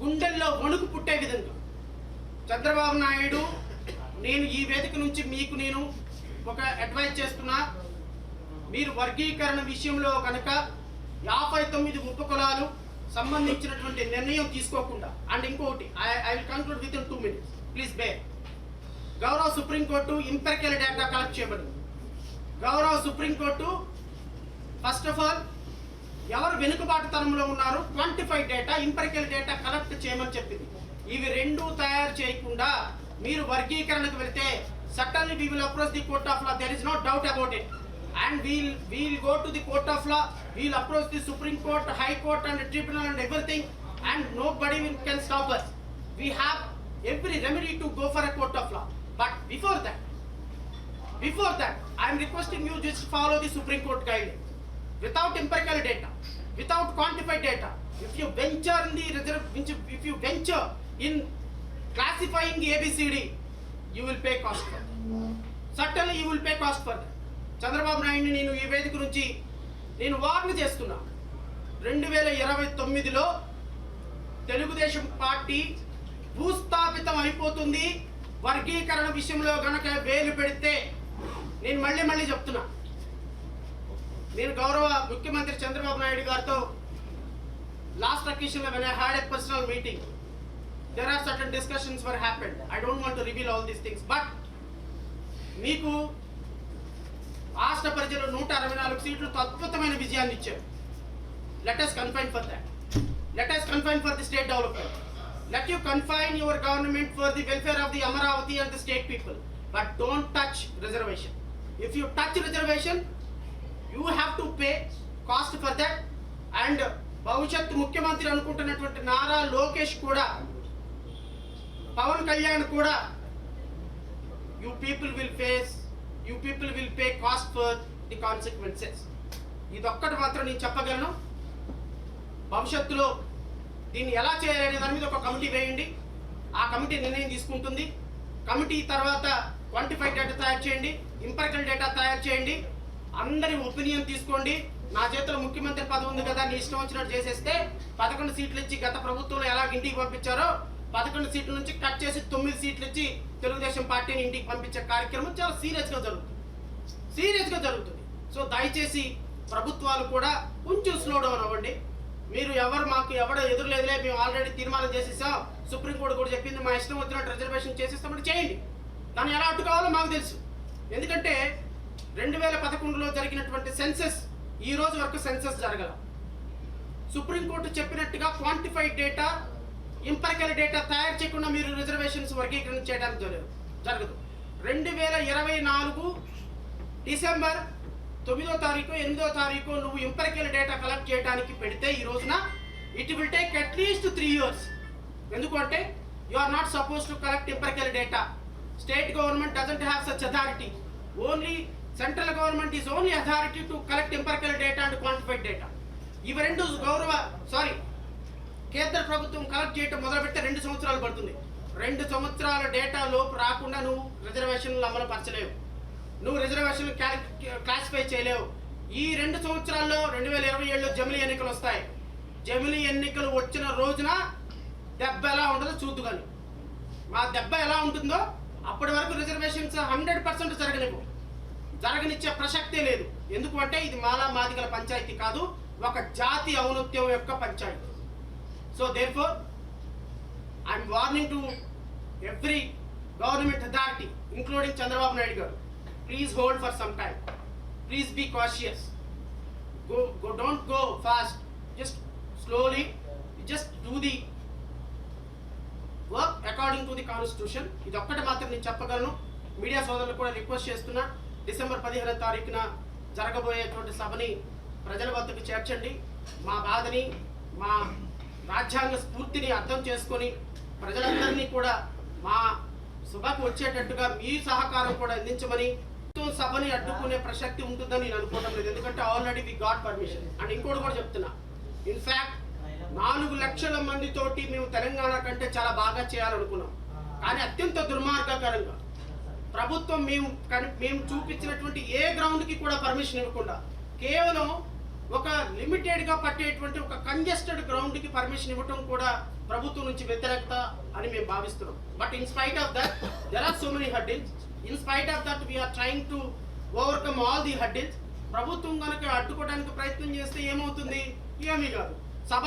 గుండెల్లో వణుకు పుట్టే విధంగా. చంద్రబాబు నాయుడు నేను ఈ వేదిక నుంచి మీకు నేను ఒక అడ్వైజ్ చేస్తున్నా. మీరు వర్గీకరణ విషయంలో కనుక యాభై తొమ్మిది ఉపకులాలు సంబంధించినటువంటి నిర్ణయం తీసుకోకుండా అండ్ ఇంకొకటి I I will conclude with in two minutes please by గౌరవ సుప్రీంకోర్టు ఇంపెరికల్ డేటా కలెక్ట్ చేయబడింది. గౌరవ సుప్రీంకోర్టు ఫస్ట్ ఆఫ్ ఆల్ ఎవరు వెనుకబాటుతనంలో ఉన్నారు? క్వాంటిఫైడ్ డేటా ఇంపెరికల్ డేటా చేయమని చెప్పింది. ఇవి రెండూ తయారు చేయకుండా మీరు వర్గీకరణకు వెళ్తే suddenly we will approach the court of law there is no doubt about it and we'll we'll go to the court of law we'll approach the supreme court high court and tribunal and everything and nobody will can stop us we have every remedy to go for a court of law but before that before that, I'm requesting you just follow the supreme court guide without Without డేటా without quantified data, if you venture in the reserve, if you venture in classifying ABCD, you will pay cost for that. Certainly you will pay cost for that. Chandrababu నాయుడిని నేను ఈ వేదిక నుంచి నేను warn చేస్తున్నా రెండు వేల ఇరవై తొమ్మిదిలో తెలుగుదేశం పార్టీ భూస్థాపితం అయిపోతుంది వర్గీకరణ విషయంలో గనక వేలు పెడితే నేను మళ్ళీ మళ్ళీ చెప్తున్నా నేను గౌరవ ముఖ్యమంత్రి చంద్రబాబు నాయుడు గారితో last అకేషన్లో when I had a personal meeting there are certain discussions were happened I don't want to reveal all these things but మీకు రాష్ట్ర ప్రజలు నూట అరవై నాలుగు సీట్లతో అద్భుతమైన విజయాన్ని ఇచ్చారు let us confine for that let us confine for the state development let you confine your government for the welfare of the amaravati and the state people but don't touch reservation if you touch reservation you have pay cost for that and భవిష్యత్ ముఖ్యమంత్రి అనుకుంటున్నటువంటి నారా లోకేష్ కూడా పవన్ కళ్యాణ్ కూడా you people will face you people will pay cost for the consequences ఇదొక్కటి మాత్రం నేను చెప్పగలను. భవిష్యత్తులో దీన్ని ఎలా చేయాలనే దాని మీద ఒక కమిటీ వేయండి. ఆ కమిటీ నిర్ణయం తీసుకుంటుంది. కమిటీ తర్వాత క్వాంటిఫైడ్ డేటా తయారు చేయండి. ఇంపరికల్ డేటా తయారు చేయండి. అందరి ఒపీనియన్ తీసుకోండి. నా చేతిలో ముఖ్యమంత్రి పదవి ఉంది కదా నీ ఇష్టం వచ్చినట్టు చేసేస్తే పదకొండు సీట్లు ఇచ్చి గత ప్రభుత్వంలో ఎలా ఇంటికి పంపించారో పదకొండు సీట్ల నుంచి కట్ చేసి తొమ్మిది సీట్లు ఇచ్చి తెలుగుదేశం పార్టీని ఇంటికి పంపించే కార్యక్రమం చాలా సీరియస్గా జరుగుతుంది. సీరియస్గా జరుగుతుంది. సో దయచేసి ప్రభుత్వాలు కూడా కొంచెం స్లో డౌన్ అవ్వండి. మీరు ఎవరు మాకు ఎవడ ఎదురులేదులే మేము ఆల్రెడీ తీర్మానం చేసేసాం. సుప్రీంకోర్టు కూడా చెప్పింది మా ఇష్టం వచ్చినట్టు రిజర్వేషన్ చేసేస్తామని చేయండి. దాన్ని ఎలా అడ్డుకోవాలో మాకు తెలుసు. ఎందుకంటే రెండు వేల పదకొండులో జరిగినటువంటి సెన్సెస్ ఈ రోజు వరకు సెన్సెస్ జరగల. సుప్రీంకోర్టు చెప్పినట్టుగా క్వాంటిఫైడ్ డేటా ఇంపరికల్ డేటా తయారు చేయకుండా మీరు రిజర్వేషన్స్ వర్గీకరణ చేయడానికి జరగదు జరగదు. రెండు వేల ఇరవై నాలుగు డిసెంబర్ తొమ్మిదో తారీఖు ఎనిమిదో తారీఖు నువ్వు ఇంపరికల్ డేటా కలెక్ట్ చేయడానికి పెడితే ఈ రోజున it will take at least three years. ఎందుకంటే you are not suppose to collect empirical data. State government doesn't have such authority. Only central government is only authority to collect empirical data and quantified data ఇవి రెండు గౌరవ sorry కేంద్ర ప్రభుత్వం collect చేయటం మొదలుపెడితే రెండు సంవత్సరాలు పడుతుంది. రెండు సంవత్సరాల డేటా లోపు రాకుండా నువ్వు రిజర్వేషన్లు అమలుపరచలేవు నువ్వు రిజర్వేషన్లు క్లాసిఫై చేయలేవు. ఈ రెండు సంవత్సరాల్లో రెండు వేల ఇరవై ఏడులో జమిలీ ఎన్నికలు వస్తాయి. జమిలీ ఎన్నికలు వచ్చిన రోజున దెబ్బ ఎలా ఉంటుందో చూద్దుగాను. మా దెబ్బ ఎలా ఉంటుందో అప్పటి వరకు రిజర్వేషన్స్ హండ్రెడ్ పర్సెంట్ జరగలేవు జరగనిచ్చే ప్రసక్తే లేదు. ఎందుకు అంటే ఇది మాలా మాదిగల పంచాయతీ కాదు ఒక జాతి ఔన్నత్యం యొక్క panchayat. So therefore I'm warning to every government authority including Chandrababu Naidu గారు please hold for some time please be cautious go go don't go fast just slowly just do the work according to the constitution ఇది ఒక్కటి మాత్రం నేను చెప్పగలను. Media సోదరులు కూడా request చేస్తున్నా. December పదిహేనో తారీఖున జరగబోయేటువంటి సభని ప్రజల వద్దకు చేర్చండి. మా బాధని మా రాజ్యాంగ స్ఫూర్తిని అర్థం చేసుకొని ప్రజలందరినీ కూడా మా సభకు వచ్చేటట్టుగా మీ సహకారం కూడా అందించమని సభని అడ్డుకునే ప్రసక్తి ఉంటుందని నేను అనుకోవడం లేదు. ఎందుకంటే already we got permission and ఇంకోటి కూడా చెప్తున్నా. ఇన్ఫాక్ట్ నాలుగు లక్షల మంది తోటి మేము తెలంగాణ కంటే చాలా బాగా చేయాలనుకున్నాం. కానీ అత్యంత దుర్మార్గకరంగా ప్రభుత్వం మేము మేము చూపించినటువంటి ఏ గ్రౌండ్కి కూడా పర్మిషన్ ఇవ్వకుండా కేవలం ఒక లిమిటెడ్గా పట్టేటువంటి ఒక కంజెస్టెడ్ గ్రౌండ్కి పర్మిషన్ ఇవ్వటం కూడా ప్రభుత్వం నుంచి వ్యతిరేకత అని మేము భావిస్తున్నాం. But in spite of that there are so many hurdles in spite of that we're trying to overcome all the hurdles ప్రభుత్వం కనుక అడ్డుకోవడానికి ప్రయత్నం చేస్తే ఏమవుతుంది? ఏమీ కాదు. సభ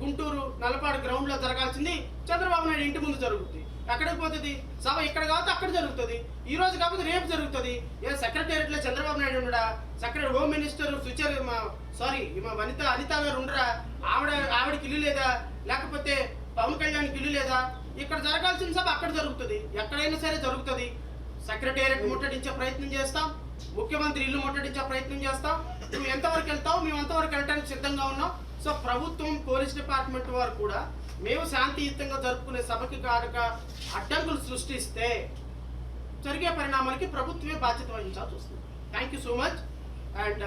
గుంటూరు నలపాడు గ్రౌండ్లో జరగాల్సింది చంద్రబాబు నాయుడు ఇంటి ముందు జరుగుతుంది ఎక్కడికి పోతుంది? సభ ఇక్కడ కాకపోతే అక్కడ జరుగుతుంది. ఈ రోజు కాకపోతే రేపు జరుగుతుంది. ఏ సెక్రటేరియట్లో Chandrababu Naidu ఉండడా? Secretary home minister future sorry మా వనిత అనిత గారు ఉండరా? ఆవిడ ఆవిడకి ఇల్లు లేదా? లేకపోతే పవన్ కళ్యాణ్కి ఇల్లు లేదా? ఇక్కడ జరగాల్సిన సభ అక్కడ జరుగుతుంది. ఎక్కడైనా సరే జరుగుతుంది. సెక్రటేరియట్ ముట్టడించే ప్రయత్నం చేస్తాం. ముఖ్యమంత్రి ఇల్లు ముట్టడించే ప్రయత్నం చేస్తాం. నువ్వు ఎంతవరకు వెళ్తావు మేము అంతవరకు వెళ్ళడానికి సిద్ధంగా ఉన్నాం. సో ప్రభుత్వం పోలీస్ డిపార్ట్మెంట్ వారు కూడా మేము శాంతియుతంగా జరుపుకునే సభకి కారక అడ్డంకులు సృష్టిస్తే జరిగే పరిణామాలకి ప్రభుత్వమే బాధ్యత వహించాల్సి వస్తుంది. Thank you so much and